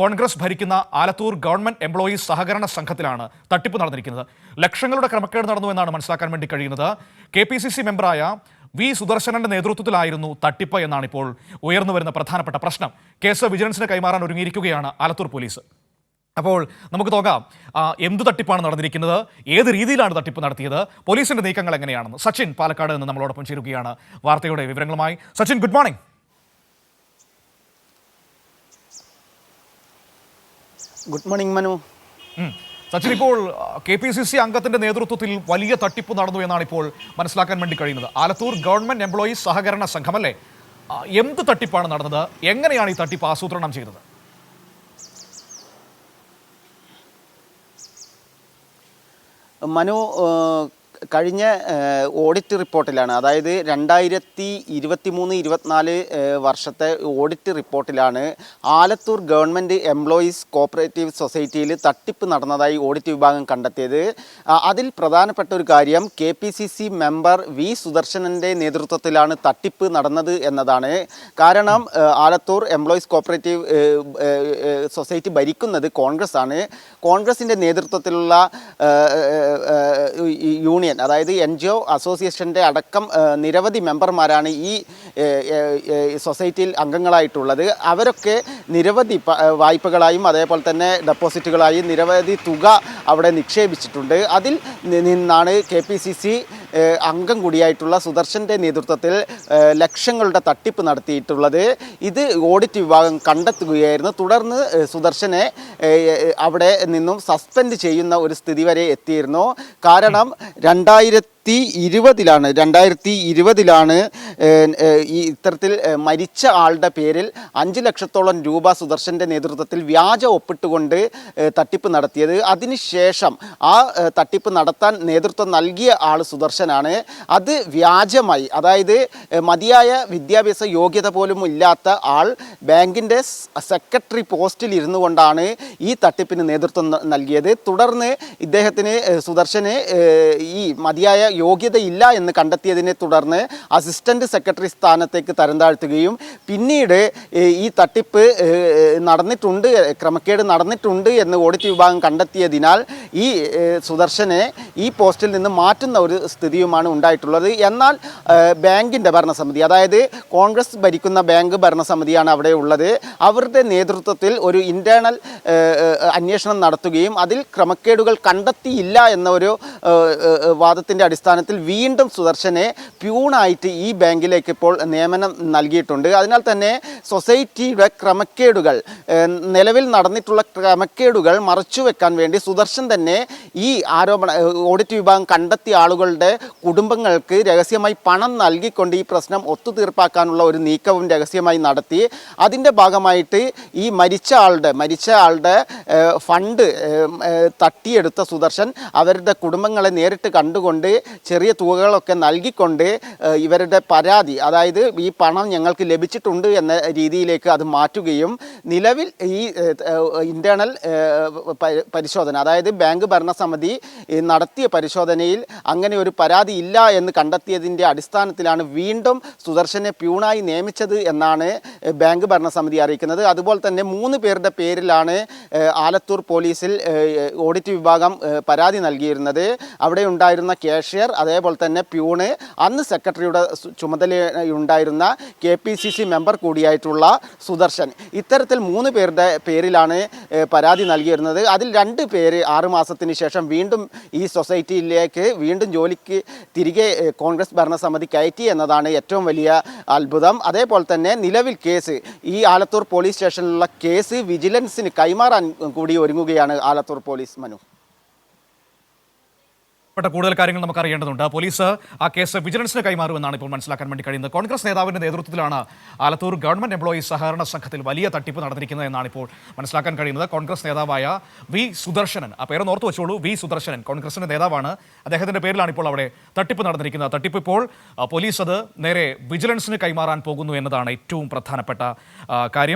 കോൺഗ്രസ് ഭരിക്കുന്ന Alathur government employees സഹകരണ സംഘത്തിലാണ് തട്ടിപ്പ് നടന്നിരിക്കുന്നത്. ലക്ഷങ്ങളുടെ ക്രമക്കേട് നടന്നു എന്നാണ് മനസ്സിലാക്കാൻ വേണ്ടി കഴിയുന്നത്. കെ പി സി സി മെമ്പറായ വി സുദർശനന്റെ നേതൃത്വത്തിലായിരുന്നു തട്ടിപ്പ് എന്നാണ് ഇപ്പോൾ ഉയർന്നു വരുന്ന പ്രധാനപ്പെട്ട പ്രശ്നം. കേസ് വിജിലൻസിന് കൈമാറാൻ ഒരുങ്ങിയിരിക്കുകയാണ് ആലത്തൂർ പോലീസ്. അപ്പോൾ നമുക്ക് നോക്കാം എന്ത് തട്ടിപ്പാണ് നടന്നിരിക്കുന്നത്? ഏത് രീതിയിലാണ് തട്ടിപ്പ് നടത്തിയത്? പോലീസിന്റെ നീക്കങ്ങൾ എങ്ങനെയാണെന്ന്. സച്ചിൻ പാലക്കാട് നിന്ന് നമ്മളോടൊപ്പം ചേരുകയാണ് വാർത്തയുടെ വിവരങ്ങളുമായി. Sachin good morning good morning Manu. Sachin ഇപ്പോൾ കെ പി സി സി അംഗത്തിന്റെ നേതൃത്വത്തിൽ വലിയ തട്ടിപ്പ് നടന്നു എന്നാണ് ഇപ്പോൾ മനസ്സിലാക്കാൻ വേണ്ടി കഴിയുന്നത്. ആലത്തൂർ ഗവൺമെന്റ് എംപ്ലോയീസ് സഹകരണ സംഘം അല്ലേ എന്ത് തട്ടിപ്പാണ് നടന്നത്? എങ്ങനെയാണ് ഈ തട്ടിപ്പ് ആസൂത്രണം ചെയ്തത്? മനു കഴിഞ്ഞ ഓഡിറ്റ് റിപ്പോർട്ടിലാണ് അതായത് രണ്ടായിരത്തി ഇരുപത്തി മൂന്ന് ഇരുപത്തിനാല് വർഷത്തെ ഓഡിറ്റ് റിപ്പോർട്ടിലാണ് ആലത്തൂർ ഗവൺമെന്റ് എംപ്ലോയീസ് കോപ്പറേറ്റീവ് സൊസൈറ്റിയിൽ തട്ടിപ്പ് നടന്നതായി ഓഡിറ്റ് വിഭാഗം കണ്ടെത്തിയത് അതിൽ പ്രധാനപ്പെട്ട ഒരു കാര്യം K P C C member V സുദർശനന്റെ നേതൃത്വത്തിലാണ് തട്ടിപ്പ് നടന്നത് എന്നതാണ് കാരണം ആലത്തൂർ എംപ്ലോയീസ് കോപ്പറേറ്റീവ് സൊസൈറ്റി ഭരിക്കുന്നത് കോൺഗ്രസ് ആണ് കോൺഗ്രസിന്റെ നേതൃത്വത്തിലുള്ള ഈ യൂണിയൻ അതായത് എൻ ജി ഒ അസോസിയേഷന്റെ അടക്കം നിരവധി മെമ്പർമാരാണ് ഈ സൊസൈറ്റിയിൽ അംഗങ്ങളായിട്ടുള്ളത്. അവരൊക്കെ നിരവധി വായ്പകളായും അതേപോലെ തന്നെ ഡെപ്പോസിറ്റുകളായും നിരവധി തുക അവിടെ നിക്ഷേപിച്ചിട്ടുണ്ട്. അതിൽ നിന്നാണ് കെ പി സി സി അംഗം കൂടിയായിട്ടുള്ള സുദർശന്റെ നേതൃത്വത്തിൽ ലക്ഷങ്ങളുടെ തട്ടിപ്പ് നടത്തിയിട്ടുള്ളത്. ഇത് ഓഡിറ്റ് വിഭാഗം കണ്ടെത്തുകയായിരുന്നു. തുടർന്ന് സുദർശനെ അവിടെ നിന്നും സസ്പെൻഡ് ചെയ്യുന്ന ഒരു സ്ഥിതി വരെ എത്തിയിരുന്നു. കാരണം രണ്ടായിരത്തി ഇരുപതിലാണ് രണ്ടായിരത്തി ഇരുപതിലാണ് ഈ ഇത്തരത്തിൽ മരിച്ച ആളുടെ പേരിൽ അഞ്ച് ലക്ഷത്തോളം രൂപ സുദർശന്റെ നേതൃത്വത്തിൽ വ്യാജ ഒപ്പിട്ടുകൊണ്ട് തട്ടിപ്പ് നടത്തിയത്. അതിനുശേഷം ആ തട്ടിപ്പ് നടത്താൻ നേതൃത്വം നൽകിയ ആൾ സുദർശനാണ്. അത് വ്യാജമായി അതായത് മതിയായ വിദ്യാഭ്യാസ യോഗ്യത പോലും ഇല്ലാത്ത ആൾ ബാങ്കിന്റെ സെക്രട്ടറി പോസ്റ്റിൽ ഇരുന്നു കൊണ്ടാണ് ഈ തട്ടിപ്പിന് നേതൃത്വം നൽകിയത്. തുടർന്ന് ഇദ്ദേഹത്തിന് സുദർശന് ഈ മതിയായ യോഗ്യതയില്ല എന്ന് കണ്ടെത്തിയതിനെ തുടർന്ന് അസിസ്റ്റന്റ് സെക്രട്ടറി സ്ഥാനത്തേക്ക് തരംതാഴ്ത്തുകയും പിന്നീട് ഈ തട്ടിപ്പ് നടന്നിട്ടുണ്ട് ക്രമക്കേട് നടന്നിട്ടുണ്ട് എന്ന് ഓഡിറ്റ് വിഭാഗം കണ്ടെത്തിയതിനാൽ ഈ സുദർശനെ ഈ പോസ്റ്റിൽ നിന്ന് മാറ്റുന്ന ഒരു സ്ഥിതിയുമാണ് ഉണ്ടായിട്ടുള്ളത്. എന്നാൽ ബാങ്കിന്റെ ഭരണസമിതി അതായത് കോൺഗ്രസ് ഭരിക്കുന്ന ബാങ്ക് ഭരണസമിതിയാണ് അവിടെ ഉള്ളത്. അവരുടെ നേതൃത്വത്തിൽ ഒരു ഇന്റേണൽ അന്വേഷണം നടത്തുകയും അതിൽ ക്രമക്കേടുകൾ കണ്ടെത്തിയില്ല എന്ന ഒരു വാദത്തിന്റെ അടിസ്ഥാനത്തിൽ വീണ്ടും സുദർശനെ പ്യൂണായിട്ട് ഈ ബാങ്കിലേക്ക് ഇപ്പോൾ നിയമനം നൽകിയിട്ടുണ്ട്. അതിനാൽ തന്നെ സൊസൈറ്റിയുടെ ക്രമക്കേടുകൾ നിലവിൽ നടന്നിട്ടുള്ള ക്രമക്കേടുകൾ മറച്ചുവെക്കാൻ വേണ്ടി സുദർശൻ തന്നെ ഈ ആരോപണ ഓഡിറ്റ് വിഭാഗം കണ്ടെത്തിയ ആളുകളുടെ കുടുംബങ്ങൾക്ക് രഹസ്യമായി പണം നൽകിക്കൊണ്ട് ഈ പ്രശ്നം ഒത്തുതീർപ്പാക്കാനുള്ള ഒരു നീക്കവും രഹസ്യമായി നടത്തി. അതിന്റെ ഭാഗമായിട്ട് ഈ മരിച്ച ആളുടെ മരിച്ച ആളുടെ ഫണ്ട് തട്ടിയെടുത്ത സുദർശൻ അവരുടെ കുടുംബങ്ങളെ നേരിട്ട് കണ്ടുകൊണ്ട് ചെറിയ തുകകളൊക്കെ നൽകിക്കൊണ്ട് ഇവരുടെ പരാതി അതായത് ഈ പണം ഞങ്ങൾക്ക് ലഭിച്ചിട്ടുണ്ട് എന്ന രീതിയിലേക്ക് അത് മാറ്റുകയും നിലവിൽ ഈ ഇന്റേണൽ പരിശോധന അതായത് ബാങ്ക് ഭരണസമിതി നടത്തിയ പരിശോധനയിൽ അങ്ങനെ ഒരു പരാതി ഇല്ല എന്ന് കണ്ടെത്തിയതിന്റെ അടിസ്ഥാനത്തിലാണ് വീണ്ടും സുദർശനെ പ്യൂണായി നിയമിച്ചത് എന്നാണ് ബാങ്ക് ഭരണസമിതി അറിയിക്കുന്നത്. അതുപോലെ തന്നെ മൂന്ന് പേരുടെ പേരിലാണ് ആലത്തൂർ പോലീസിൽ ഓഡിറ്റ് വിഭാഗം പരാതി നൽകിയിരുന്നത്. അവിടെ ഉണ്ടായിരുന്ന കാഷ്യർ അതേപോലെ തന്നെ പ്യൂണ് അന്ന് സെക്രട്ടറിയുടെ ചുമതലയുണ്ടായിരുന്ന K P C C member കൂടിയായിട്ടുള്ള Sudarshan. ഇത്തരത്തിൽ മൂന്ന് പേരുടെ പേരിലാണ് പരാതി നൽകിയിരുന്നത്. അതിൽ രണ്ട് പേര് ആറുമാസത്തിന് ശേഷം വീണ്ടും ഈ സൊസൈറ്റിയിലേക്ക് വീണ്ടും ജോലിക്ക് തിരികെ കോൺഗ്രസ് ഭരണസമിതി കയറ്റി എന്നതാണ് ഏറ്റവും വലിയ അത്ഭുതം. അതേപോലെ തന്നെ നിലവിൽ കേസ് ഈ ആലത്തൂർ പോലീസ് സ്റ്റേഷനിലുള്ള കേസ് വിജിലൻസിന് കൈമാറാൻ കൂടി ഒരുങ്ങുകയാണ് ആലത്തൂർ പോലീസ് മനു. പ്പെട്ട കൂടുതൽ കാര്യങ്ങൾ നമുക്ക് അറിയേണ്ടതുണ്ട് പോലീസ് ആ കേസ് വിജിലൻസിന് കൈമാറുമെന്നാണ് ഇപ്പോൾ മനസ്സിലാക്കാൻ വേണ്ടി കഴിയുന്നത്. കോൺഗ്രസ് നേതാവിന്റെ നേതൃത്വത്തിലാണ് ആലത്തൂർ ഗവൺമെന്റ് എംപ്ലോയീസ് സഹകരണ സംഘത്തിൽ വലിയ തട്ടിപ്പ് നടന്നിരിക്കുന്നത് എന്നാണ് ഇപ്പോൾ മനസ്സിലാക്കാൻ കഴിയുന്നത്. കോൺഗ്രസ് നേതാവായ വി സുദർശനൻ ആ പേര് ഓർത്ത് വെച്ചോളൂ. വി സുദർശനൻ കോൺഗ്രസിന്റെ നേതാവാണ്. അദ്ദേഹത്തിന്റെ പേരിലാണ് ഇപ്പോൾ അവിടെ തട്ടിപ്പ് നടന്നിരിക്കുന്നത്. തട്ടിപ്പ് ഇപ്പോൾ പോലീസ് അത് നേരെ വിജിലൻസിന് കൈമാറാൻ പോകുന്നു എന്നതാണ് ഏറ്റവും പ്രധാനപ്പെട്ട കാര്യം.